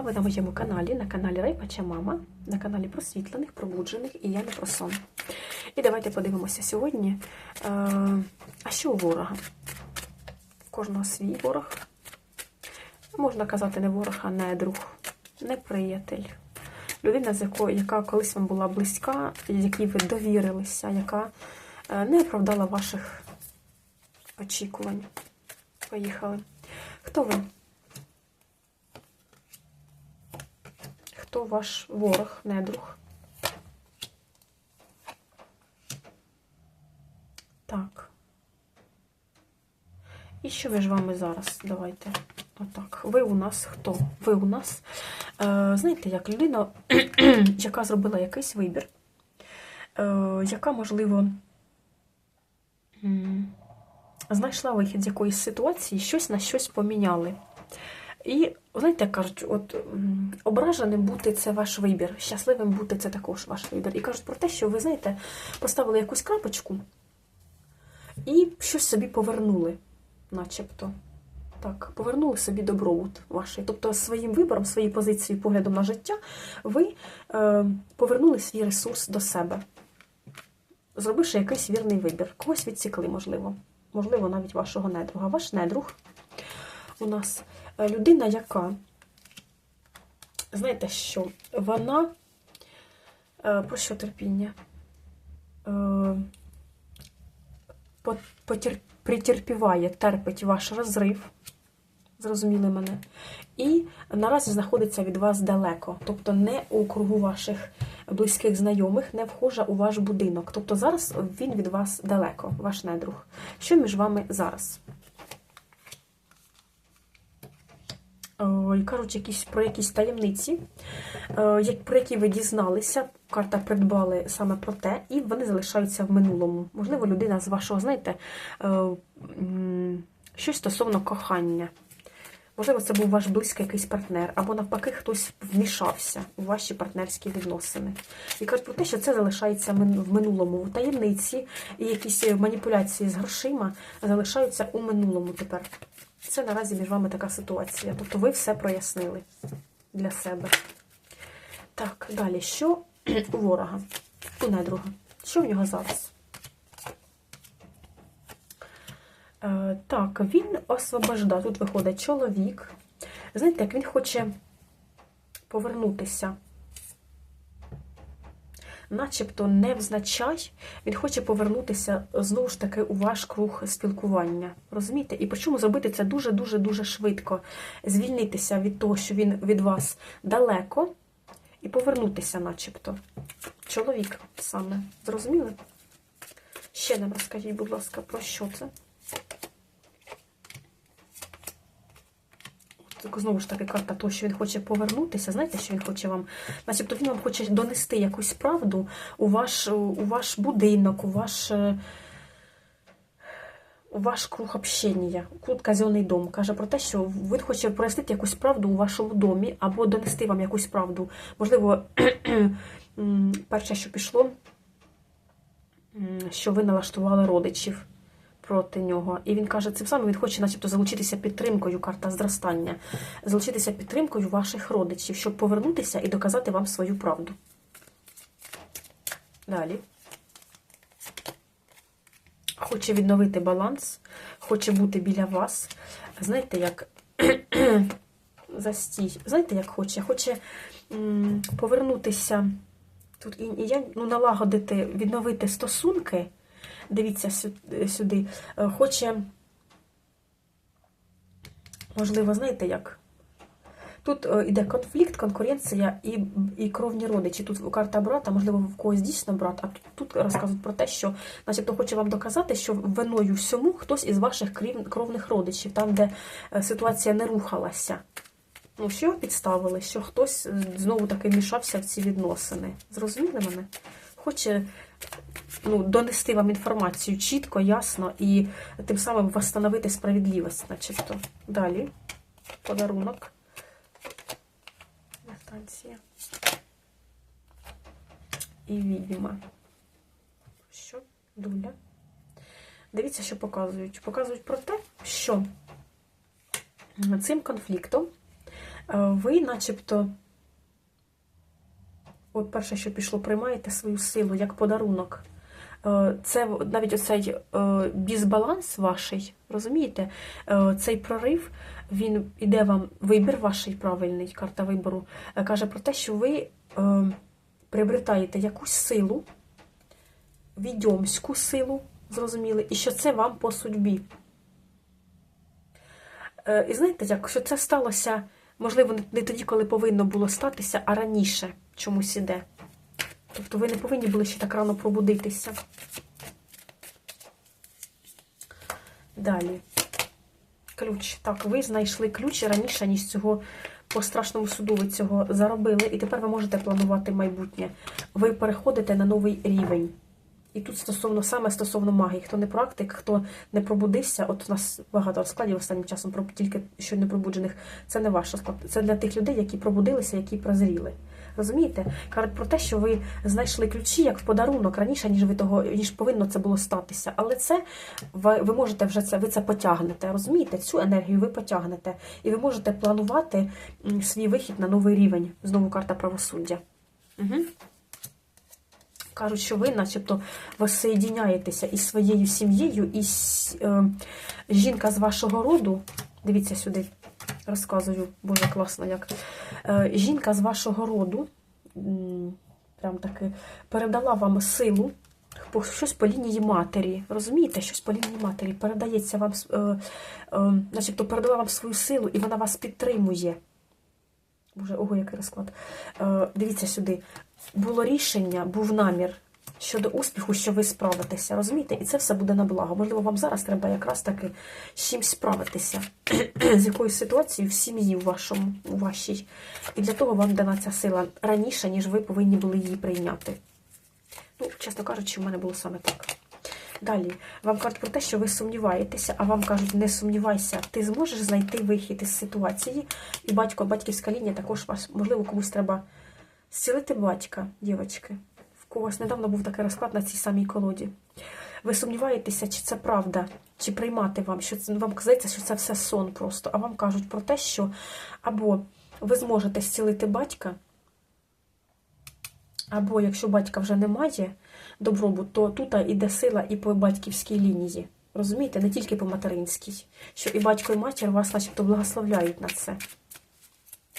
Ви на моєму каналі, на каналі Райпача Мама, на каналі просвітлених, пробуджених і я не про сон. І давайте подивимося сьогодні. Е, а що у ворога? В кожного свій ворог. Можна казати, не ворог, а не друг, не приятель. Людина, з якою, яка колись вам була близька, якій ви довірилися, яка е, не оправдала ваших очікувань. Поїхали. Хто ви? Хто ваш ворог, недруг? Так. І що між вами зараз? Давайте. Отак. Ви у нас хто? Ви у нас, е, знаєте, як людина, яка зробила якийсь вибір, е, яка, можливо, знайшла вихід з якоїсь ситуації, щось на щось поміняли. І, знаєте, кажуть, от ображеним бути це ваш вибір, щасливим бути це також ваш вибір. І кажуть про те, що ви, знаєте, поставили якусь крапочку і щось собі повернули, начебто. Так, повернули собі добробут ваш. Тобто своїм вибором, своєю позицією, поглядом на життя, ви е, повернули свій ресурс до себе, зробивши якийсь вірний вибір. Когось відсікли, можливо. Можливо, навіть вашого недруга. Ваш недруг у нас е, людина, яка, знаєте що, вона е, про що терпіння? Е, потер- Притерпіває, терпить ваш розрив, зрозуміли мене, і наразі знаходиться від вас далеко, тобто не у кругу ваших близьких знайомих, не вхожа у ваш будинок. Тобто зараз він від вас далеко, ваш недруг. Що між вами зараз? Ой, кажуть, якісь про якісь таємниці, е, про які ви дізналися, карта придбали саме про те, і вони залишаються в минулому. Можливо, людина з вашого, знаєте, е, щось стосовно кохання. Можливо, це був ваш близький якийсь партнер, або навпаки, хтось вмішався у ваші партнерські відносини. І кажуть про те, що це залишається в минулому. Таємниці і якісь маніпуляції з грошима залишаються у минулому тепер. Це наразі між вами така ситуація. Тобто ви все прояснили для себе. Так, далі. Що у ворога? У недруга? Що в нього зараз? Е, так, він освобождає. Тут виходить чоловік. Знаєте, як він хоче повернутися. Начебто невзначай, він хоче повернутися знову ж таки у ваш круг спілкування. Розумієте? І причому зробити це дуже-дуже дуже швидко. Звільнитися від того, що він від вас далеко, і повернутися, начебто. Чоловік саме. Зрозуміли? Ще нам розкажіть, будь ласка, про що це? Знову ж таки, карта того, що він хоче повернутися. Знаєте, що він хоче вам? Начебто він вам хоче донести якусь правду у ваш, у ваш будинок, у ваш, е, у ваш круг общення. Тут казенний дом. Каже про те, що він хоче прояснити якусь правду у вашому домі або донести вам якусь правду. Можливо, перше, що пішло, що ви налаштували родичів проти нього. І він каже, цим самим він хоче, начебто, залучитися підтримкою, карта зростання, залучитися підтримкою ваших родичів, щоб повернутися і доказати вам свою правду. Далі. Хоче відновити баланс, хоче бути біля вас. Знаєте, як застій. Знаєте, як хоче? Хоче повернутися тут і, і я ну, налагодити, відновити стосунки. Дивіться сюди. Е, Хоче, можливо, знаєте як? Тут е, іде конфлікт, конкуренція і, і кровні родичі. Тут карта брата, можливо, в когось дійсно брат, а тут, розказують про те, що начебто хоче вам доказати, що виною всьому хтось із ваших кровних родичів, там, де е, ситуація не рухалася. Ну, що підставили, що хтось е, знову таки мішався в ці відносини. Зрозуміли мене? Хоче ну, донести вам інформацію чітко, ясно і тим самим встановити справедливість, начебто. Далі. Подарунок. Станція. І відьма. Що? Дуля. Дивіться, що показують. Показують про те, що цим конфліктом ви начебто, от перше, що пішло, приймаєте свою силу як подарунок. Е, Це навіть оцей е, дисбаланс ваший, розумієте? Е, Цей прорив, він іде вам вибір ваш правильний, карта вибору, е, каже про те, що ви е, приобретаєте якусь силу, відьомську силу, зрозуміли, і що це вам по судьбі. Е, І знаєте, як, що це сталося, можливо, не тоді, коли повинно було статися, а раніше чомусь іде. Тобто ви не повинні були ще так рано пробудитися. Далі. Ключ. Так, ви знайшли ключ раніше, ніж цього по страшному суду ви цього заробили, і тепер ви можете планувати майбутнє. Ви переходите на новий рівень. І тут стосовно саме стосовно магії, хто не практик, хто не пробудився, от у нас багато розкладів останнім часом тільки що не пробуджених, це не ваш розклад. Це для тих людей, які пробудилися, які прозріли. Розумієте? Кажуть про те, що ви знайшли ключі як в подарунок раніше, ніж ви того, ніж повинно це було статися. Але це ви, ви можете вже це, ви це потягнете. Розумієте? Цю енергію ви потягнете. І ви можете планувати свій вихід на новий рівень. Знову карта правосуддя. Угу. Кажуть, що ви, начебто, воссоєдіняєтеся із своєю сім'єю, і е, жінка з вашого роду, дивіться сюди, розказую, боже, класно як. Е, жінка з вашого роду, прям таки, передала вам силу, щось по лінії матері. Розумієте, щось по лінії матері передається вам, е, е, начебто передала вам свою силу, і вона вас підтримує. Боже, ого, який розклад. Дивіться сюди. Було рішення, був намір щодо успіху, що ви справитеся. Розумієте? І це все буде на благо. Можливо, вам зараз треба якраз таки з чимось справитися, з якоюсь ситуацією в сім'ї вашому, у вашій. І для того вам дана ця сила раніше, ніж ви повинні були її прийняти. Ну, чесно кажучи, в мене було саме так. Далі, вам кажуть про те, що ви сумніваєтеся, а вам кажуть, не сумнівайся, ти зможеш знайти вихід із ситуації. І батько, батьківська лінія також вас, можливо, комусь треба зцілити батька, дівчатки. В когось недавно був такий розклад на цій самій колоді. Ви сумніваєтеся, чи це правда, чи приймати вам, що це вам здається, що це все сон просто. А вам кажуть про те, що або ви зможете зцілити батька, або якщо батька вже немає, добробут, то тут іде сила і по батьківській лінії. Розумієте, не тільки по материнській. Що і батько, і матір вас начебто благословляють на це.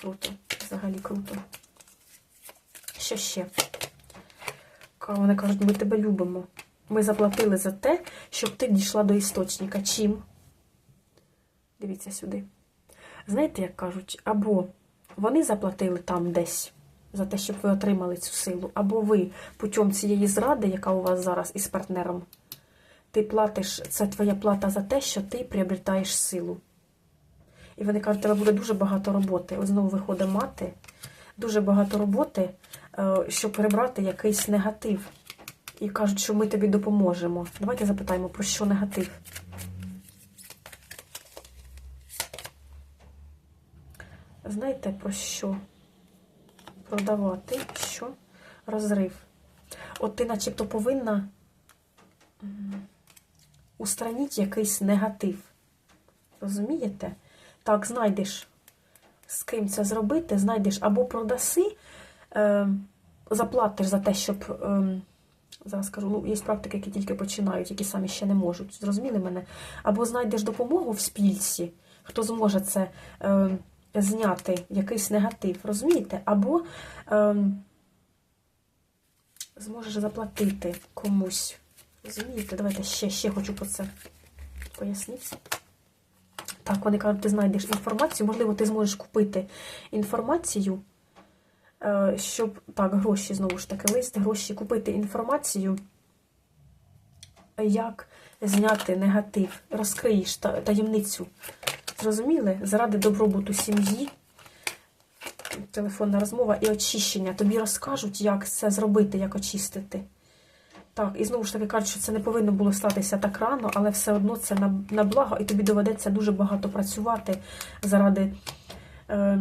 Круто, взагалі круто. Що ще? Вони кажуть, ми тебе любимо. Ми заплатили за те, щоб ти дійшла до істочника. Чим? Дивіться сюди. Знаєте, як кажуть, або вони заплатили там десь за те, щоб ви отримали цю силу, або ви путем цієї зради, яка у вас зараз із партнером, ти платиш, це твоя плата за те, що ти приобретаєш силу. І вони кажуть, тебе буде дуже багато роботи. Ось знову виходить мати, дуже багато роботи, е, щоб перебрати якийсь негатив. І кажуть, що ми тобі допоможемо. Давайте запитаємо, про що негатив. Знаєте про що? Продавати, що? Розрив. От ти начебто повинна устранити якийсь негатив. Розумієте? Так, знайдеш, з ким це зробити, знайдеш або продаси, е, заплатиш за те, щоб. Е, зараз скажу, ну, є практики, які тільки починають, які самі ще не можуть. Зрозуміли мене? Або знайдеш допомогу в спільці, хто зможе це е, зняти, якийсь негатив, розумієте? Або е, зможеш заплатити комусь. Розумієте? Давайте ще, ще хочу про це пояснити. Так, вони кажуть, ти знайдеш інформацію, можливо, ти зможеш купити інформацію, е, щоб так, гроші знову ж таки, лист, гроші, купити інформацію, як зняти негатив, розкриєш таємницю. Зрозуміли? Заради добробуту сім'ї, телефонна розмова і очищення. Тобі розкажуть, як це зробити, як очистити. Так, і знову ж таки кажуть, що це не повинно було статися так рано, але все одно це на, на благо, і тобі доведеться дуже багато працювати заради е,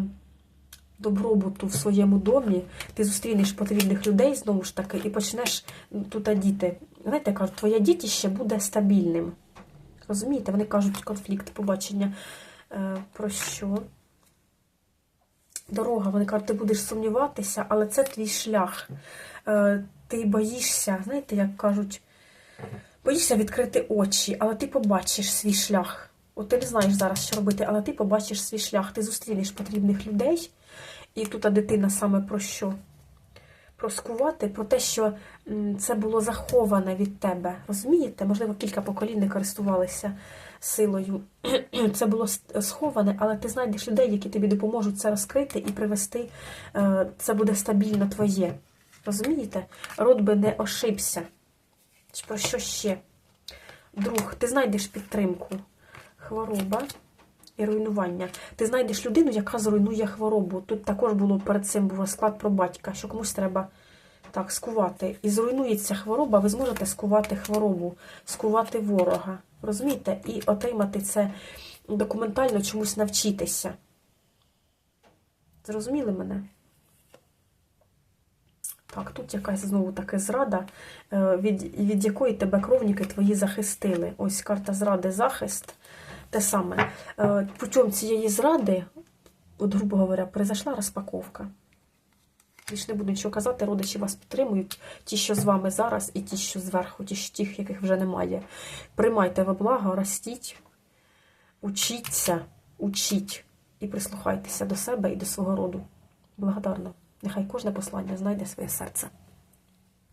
добробуту в своєму домі. Ти зустрінеш потрібних людей знову ж таки, і почнеш тут діти. Знаєте, кажуть, твоє дітище буде стабільним. Розумієте? Вони кажуть, конфлікт, побачення. Е, про що? дорога. Вони кажуть, ти будеш сумніватися, але це твій шлях. Е, Ти боїшся, знаєте, як кажуть, боїшся відкрити очі, але ти побачиш свій шлях. От ти не знаєш зараз, що робити, але ти побачиш свій шлях. Ти зустрінеш потрібних людей. І тут дитина саме про що? Про скувати, про те, що це було заховане від тебе. Розумієте? Можливо, кілька поколінь не користувалися силою. Це було сховане, але ти знайдеш людей, які тобі допоможуть це розкрити і привести. е, Це буде стабільно твоє. Розумієте? Род би не ошибся. Про що ще? Друг, ти знайдеш підтримку. Хвороба і руйнування. Ти знайдеш людину, яка зруйнує хворобу. Тут також було перед цим був розклад про батька, що комусь треба так скувати. І зруйнується хвороба, ви зможете скувати хворобу, скувати ворога. Розумієте? І отримати це документально чомусь навчитися. Зрозуміли мене? Так, тут якась знову таки зрада, е, від, від якої тебе кровніки твої захистили. Ось карта зради, захист. Те саме. Е, Путем цієї зради, от, грубо говоря, произошла розпаковка. Більш не буду нічого казати, родичі вас підтримують. Ті, що з вами зараз, і ті, що зверху, ті, що тих, яких вже немає. Приймайте во благо, ростіть, учіться, учіть і прислухайтеся до себе і до свого роду. Благодарно. Нехай кожне послання знайде своє серце.